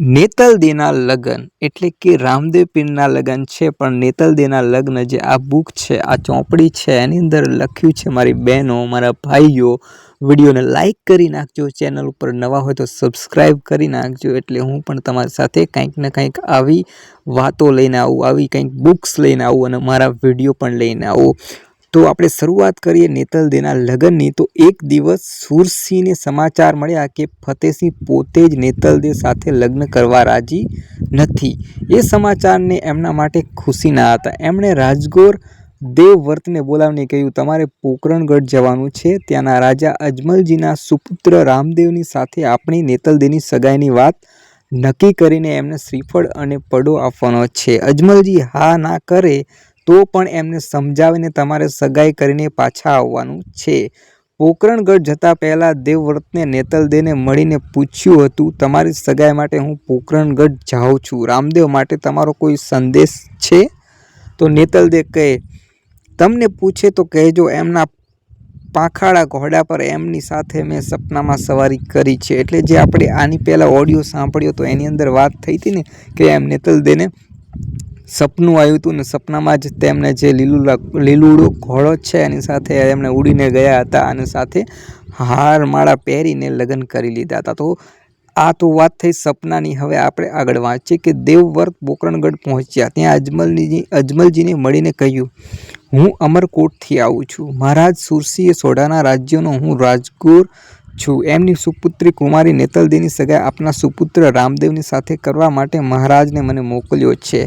નેતલદેના લગ્ન એટલે કે રામદેવ પીરના લગ્ન છે, પણ નેતલદેના લગ્ન જે આ બુક છે, આ ચોપડી છે, એની અંદર લખ્યું છે મારી બહેનો, મારા ભાઈઓ. વિડીયોને લાઈક કરી નાખજો, ચેનલ ઉપર નવા હોય તો સબસ્ક્રાઈબ કરી નાખજો, એટલે હું પણ તમારી સાથે કંઈક ને કંઈક આવી વાતો લઈને આવું, આવી કંઈક બુક્સ લઈને આવું અને મારા વીડિયો પણ લઈને આવું. તો આપણે શરૂઆત કરીએ નેતલદેના લગ્નની. તો એક દિવસ સુરસિંહને સમાચાર મળ્યા કે ફતેહસિંહ પોતે જ નેતલદે સાથે લગ્ન કરવા રાજી નથી. એ સમાચારને એમના માટે ખુશીના હતા. એમણે રાજગોર દેવવ્રતને બોલાવીને કહ્યું, તમારે પોકરણગઢ જવાનું છે. ત્યાંના રાજા અજમલજીના સુપુત્ર રામદેવની સાથે આપણી નેતલદેની સગાઈની વાત નક્કી કરીને એમને શ્રીફળ અને પડો આપવાનો છે. અજમલજી હા ના કરે તો પણ એમને સમજાવીને તમારે સગાઈ કરીને પાછા આવવાનું છે. પોકરણગઢ જતા પહેલાં દેવવ્રતને નેતલદેને મળીને પૂછ્યું હતું, તમારી સગાઈ માટે હું પોકરણગઢ જાઉં છું. રામદેવ માટે તમારો કોઈ સંદેશ છે? તો નેતલદે કહે, તમને પૂછે તો કહેજો, એમના પાંખાડા ઘોડા પર એમની સાથે મેં સપનામાં સવારી કરી છે. એટલે જે આપણે આની પહેલાં ઓડિયો સાંભળ્યો તો એની અંદર વાત થઈ હતી ને કે એમ નેતલદેને સપનું આવ્યું હતું ને સપનામાં જ તેમને જે લીલું લીલુડો ઘોડો છે એની સાથે એમણે ઉડીને ગયા હતા અને સાથે હાર માળા પહેરીને લગ્ન કરી લીધા હતા. તો આ તો વાત થઈ સપનાની. હવે આપણે આગળ વાંચીએ કે દેવવ્રત બોકરણગઢ પહોંચ્યા. ત્યાં અજમલની, અજમલજીને મળીને કહ્યું, હું અમરકોટથી આવું છું. મહારાજ સુરસીએ સોઢાના રાજ્યનો હું રાજગોર છું. એમની સુપુત્રી કુમારી નેતલદેની સગાઈ આપના સુપુત્ર રામદેવની સાથે કરવા માટે મહારાજને મને મોકલ્યો છે.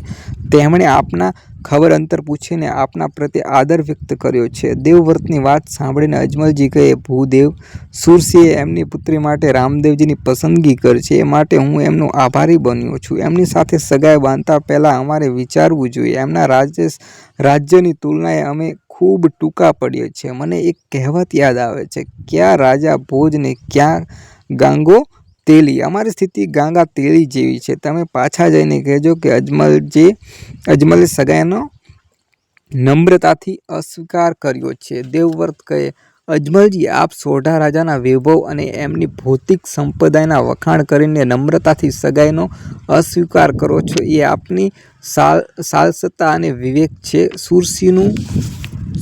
તેમણે આપના ખબર અંતર પૂછીને આપના પ્રત્યે આદર વ્યક્ત કર્યો છે. દેવવ્રતની વાત સાંભળીને અજમલજી કહે, ભૂદેવ સુરસિંહે એમની પુત્રી માટે રામદેવજીની પસંદગી કરી છે. એ માટે હું એમનો આભારી બન્યો છું. એમની સાથે સગાઈ બાંધતા પહેલાં અમારે વિચારવું જોઈએ. એમના રાજ્ય, રાજ્યની તુલનાએ અમે ખૂબ ટૂંકા પડ્યો છે. મને એક કહેવત યાદ આવે છે, ક્યાં રાજા ભોજને ક્યાં ગાંગો તેલી? અમારી સ્થિતિ ગાંગા તેલી જેવી છે. તમે પાછા જઈને કહેજો કે અજમલજી અજમલે સગાઈનો નમ્રતાથી અસ્વીકાર કર્યો છે. દેવવ્રત કહે, અજમલજી, આપ સોઢા રાજાના વૈભવ અને એમની ભૌતિક સંપ્રદાયના વખાણ કરીને નમ્રતાથી સગાઈનો અસ્વીકાર કરો છો. એ આપની સાલ સાલસતા અને વિવેક છે. સુરસિંહનું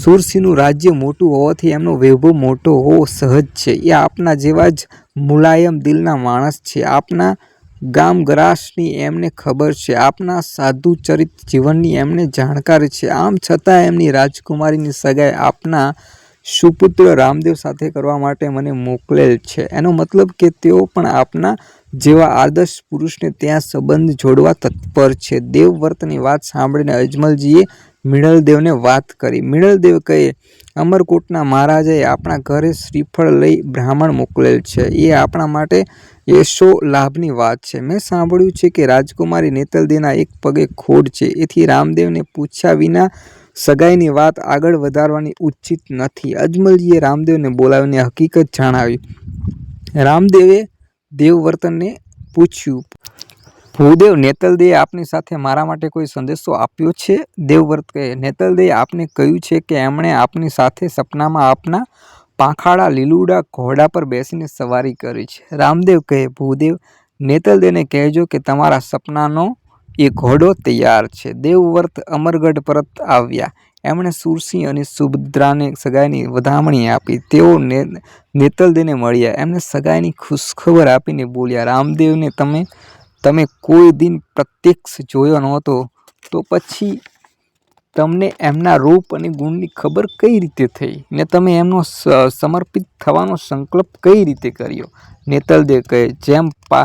સુરસિંહનું રાજ્ય મોટું હોવાથી એમનો વૈભવ મોટો હોવો સહજ છે. એ આપના જેવા જ મુલાયમ દિલના માણસ છે. આપના ગામ ગ્રાસની એમને ખબર છે. આપના સાધુ ચરિત જીવનની એમને જાણકારી છે. આમ છતાં એમની રાજકુમારીની સગાઈ આપના સુપુત્ર રામદેવ સાથે કરવા માટે મને મોકલેલ છે. એનો મતલબ કે તેઓ પણ આપના જેવા આદર્શ પુરુષને ત્યાં સંબંધ જોડવા તત્પર છે. દેવવ્રતની વાત સાંભળીને અજમલજીએ મિણલદેવને વાત કરી. મિણલદેવ કહે, અમરકોટના મહારાજાએ આપણા ઘરે શ્રીફળ લઈ બ્રાહ્મણ મોકલેલ છે. એ આપણા માટે યશો લાભની વાત છે. મેં સાંભળ્યું છે કે રાજકુમારી નેતલદેના એક પગે ખોડ છે. એથી રામદેવને પૂછ્યા વિના સગાઈની વાત આગળ વધારવાની ઉચિત નથી. અજમલજીએ રામદેવને બોલાવીને હકીકત જણાવી. રામદેવે દેવવર્તનને પૂછ્યું ભૂદેવ નેતલદેએ આપની સાથે મારા માટે કોઈ સંદેશો આપ્યો છે? દેવવ્રત કહે, નેતલદેએ આપને કહ્યું છે કે એમણે આપની સાથે સપનામાં આપના પાંખાડા લીલુડા ઘોડા પર બેસીને સવારી કરી છે. રામદેવ કહે, ભૂદેવ, નેતલદેને કહેજો કે તમારા સપનાનો એ ઘોડો તૈયાર છે. દેવવ્રત અમરગઢ પરત આવ્યા. એમણે સુરસિંહ અને સુભદ્રાને સગાઈની વધામણી આપી. તેઓ નેતલદેને મળ્યા. એમને સગાઈની ખુશખબર આપીને બોલ્યા, રામદેવને તમે તમે કોઈ દિન પ્રત્યક્ષ જોયો નહોતો, તો પછી તમને એમના રૂપ અને ગુણની ખબર કઈ રીતે થઈ? ને તમે એમનો સમર્પિત થવાનો સંકલ્પ કઈ રીતે કર્યો? નેતલદેવ કહે, જેમ પા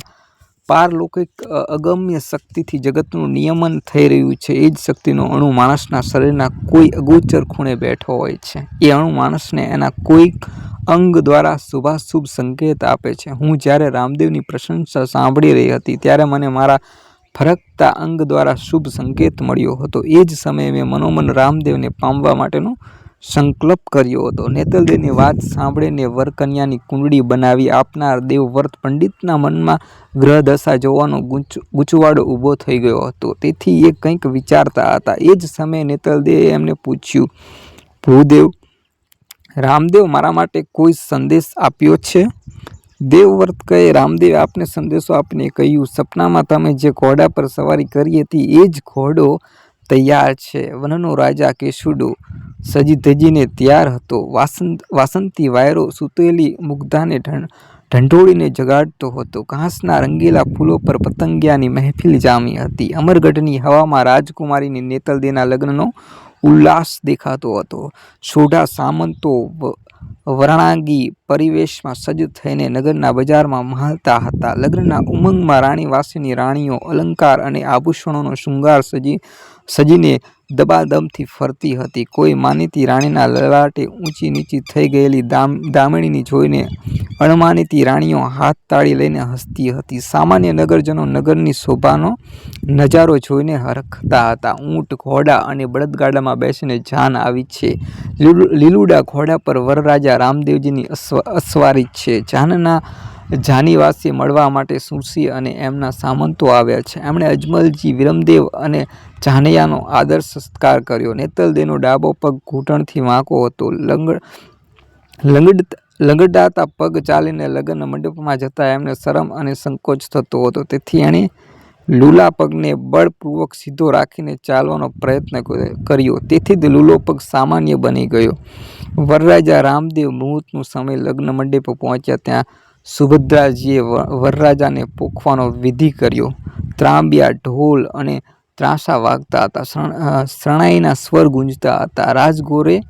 પારલૌકિક અગમ્ય શક્તિથી જગતનું નિયમન થઈ રહ્યું છે, એ જ શક્તિનો અણુ માણસના શરીરના કોઈ અગોચર ખૂણે બેઠો હોય છે. એ અણુ માણસને એના કોઈક અંગ દ્વારા શુભાશુભ સંકેત આપે છે. હું જ્યારે રામદેવની પ્રશંસા સાંભળી રહી હતી, ત્યારે મને મારા ફરકતા અંગ દ્વારા શુભ સંકેત મળ્યો હતો. એ જ સમયે મેં મનોમન રામદેવને પામવા માટેનો સંકલ્પ કર્યો હતો. નેતલદેવની વાત સાંભળીને વરકન્યાની કુંડળી બનાવી આપનાર દેવવ્રત પંડિતના મનમાં ગ્રહ દશા જોવાનો ગૂંચવાડો ઊભો થઈ ગયો હતો. તેથી એ કંઈક વિચારતા હતા. એ જ સમયે નેતલદેવે એમને પૂછ્યું, ભૂદેવ રામદેવ મારા માટે કોઈ સંદેશ આપ્યો છે? દેવવ્રત કહે, રામદેવે, આપને સંદેશો આપને કહ્યું, સપનામાં તમે જે ઘોડા પર સવારી કરી હતી, એ જ ઘોડો તૈયાર છે. વનનો રાજા કેશુડો સજી ધજીને તૈયાર હતો. વાસંત, વાસંતી વાયરો સૂતેલી મુગ્ધાને ઢં ઢંઢોળીને જગાડતો હતો. ઘાસના રંગીલા ફૂલો પર પતંગિયાની મહેફિલ જામી હતી. અમરગઢની હવામાં રાજકુમારીની નેતલદેના લગ્નનો ઉલ્લાસ દેખાતો હતો. સોઢા સામંતો વરણાંગી પરિવેશમાં સજ્જ થઈને નગરના બજારમાં મહાલતા હતા. લગ્નના ઉમંગમાં રાણીવાસીની રાણીઓ અલંકાર અને આભૂષણોનો શૃંગાર સજી સજીને દબાદમથી ફરતી હતી. કોઈ માનીતી રાણીના લલાટે ઊંચી નીચી થઈ ગયેલી દામ દામિણીની જોઈને અણમાનીતી રાણીઓ હાથ તાળી લઈને હસતી હતી. સામાન્ય નગરજનો નગરની શોભાનો નજારો જોઈને હરખતા હતા. ઊંટ, ઘોડા અને બળદગાડામાં બેસીને જાન આવી છે. લીલુ- લીલુડા ઘોડા પર વરરાજા રામદેવજીની અશ્વ અસવારી છે. જાનના જાનીવાસી મળવા માટે સુરસી અને એમના સામંતો આવ્યા છે. એમણે અજમલજી, વિરમદેવ અને જાનૈયાનો આદર સત્કાર કર્યો. નેતલદેનો ડાબો પગ ઘૂંટણથી વાંકો હતો. લંગ લંગડ, લંગડાતા પગ ચાલીને લગ્ન મંડપમાં જતા એમને શરમ અને સંકોચ થતો હતો. તેથી એણે લૂલા પગને બળપૂર્વક સીધો રાખીને ચાલવાનો પ્રયત્ન કર્યો. તેથી જ લૂલો પગ સામાન્ય બની ગયો. વરરાજા રામદેવ મુહૂર્તનો સમય લગ્ન મંડપે પહોંચ્યા ત્યાં સુભદ્રાજીએ વરરાજાને પોખવાનો વિધિ કર્યો. ત્રાંબિયા, ઢોલ અને ત્રાસા વાગતા હતા. શરણાઈના સ્વર ગુંજતા હતા. રાજગોરે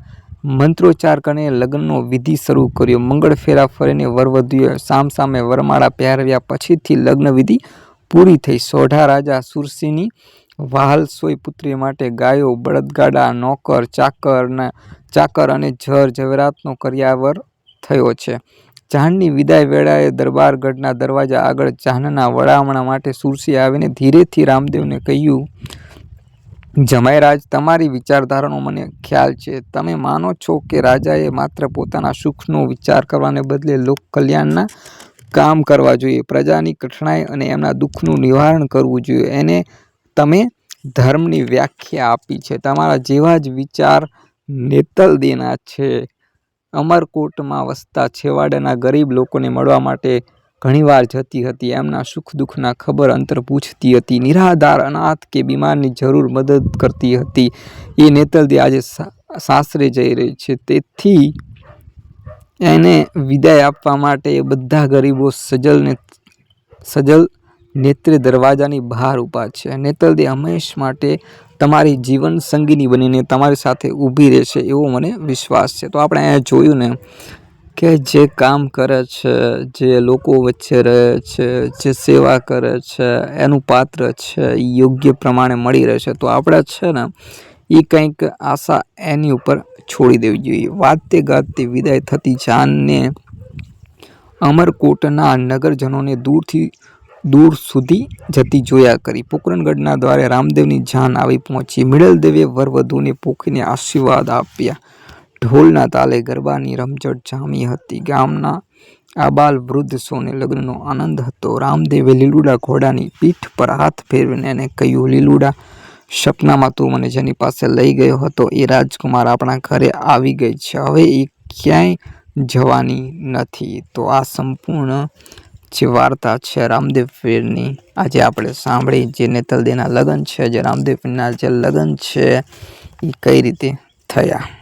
મંત્રોચ્ચાર કરીને લગ્નનો વિધિ શરૂ કર્યો. મંગળ ફેરા ફરીને વરવધુએ સામસામે વરમાળા પહેરવ્યા પછીથી લગ્ન વિધિ પૂરી થઈ. સોઢા રાજા સુરસીની વહાલસોઈ પુત્રી માટે ગાયો, બળદગાડા, નોકર, ચાકરના, ચાકર અને જર ઝવેરાતનો કર્યાવર થયો છે. જાનની વિદાય વેળાએ દરબારગઢના દરવાજા આગળ જાનના વડામણા માટે સુરસી આવીને ધીરેથી રામદેવને કહ્યું, જમાઈરાજ, તમારી વિચારધારાનો મને ખ્યાલ છે. તમે માનો છો કે રાજાએ માત્ર પોતાના સુખનો વિચાર કરવાને બદલે લોક કલ્યાણના કામ કરવા જોઈએ. પ્રજાની કઠણાઈ અને એમના દુઃખનું નિવારણ કરવું જોઈએ. એને તમે ધર્મની વ્યાખ્યા આપી છે. તમારા જેવા જ વિચાર નેતલદેના છે. અમરકોટમાં વસતા છેવાડાના ગરીબ લોકોને મળવા માટે ઘણીવાર જતી હતી. એમના સુખ દુઃખના ખબર અંતર પૂછતી હતી. નિરાધાર, અનાથ કે બીમારની જરૂર મદદ કરતી હતી. એ નેતલદી આજે સાસરે જઈ રહી છે. તેથી એને વિદાય આપવા માટે બધા ગરીબો સજલને, સજલ નેત્રે દરવાજાની બહાર ઊભા છે. નેતલદે હંમેશ માટે તમારી જીવન સંગીની બનીને તમારી સાથે ઊભી રહેશે એવો મને વિશ્વાસ છે. તો આપણે અહીંયા જોયું ને કે જે કામ કરે છે, જે લોકો વચ્ચે રહે છે, જે સેવા કરે છે, એનું પાત્ર છે યોગ્ય પ્રમાણે મળી રહેશે તો આપણે છે ને એ કંઈક આશા એની ઉપર છોડી દેવી જોઈએ. વાતે ગાતે વિદાય થતી જાનને અમરકોટના નગરજનોને દૂરથી દૂર સુધી જતી જોયા કરી. પોકરણગઢના દ્વારે રામદેવની જાન આવી પહોંચી. મિડલદેવે વરવધુને પોખીને આશીર્વાદ આપ્યા. ઢોલના તાલે ગરબાની રમઝટ જામી હતી. ગામના આબાલ વૃદ્ધ સૌને લગ્નનો આનંદ હતો. રામદેવે લીલુડા ઘોડાની પીઠ પર હાથ ફેરવીને એને કહ્યું, લીલુડા, સપનામાં તું મને જેની પાસે લઈ ગયો હતો એ રાજકુમાર આપણા ઘરે આવી ગઈ છે. હવે એ ક્યાંય જવાની નથી. તો આ સંપૂર્ણ જે વાર્તા છે રામદેવ પીરની. આજે આપણે સાંભળી જે નેતલદેના લગ્ન છે, જે રામદેવ પીરના જે લગ્ન છે એ કઈ રીતે થયા?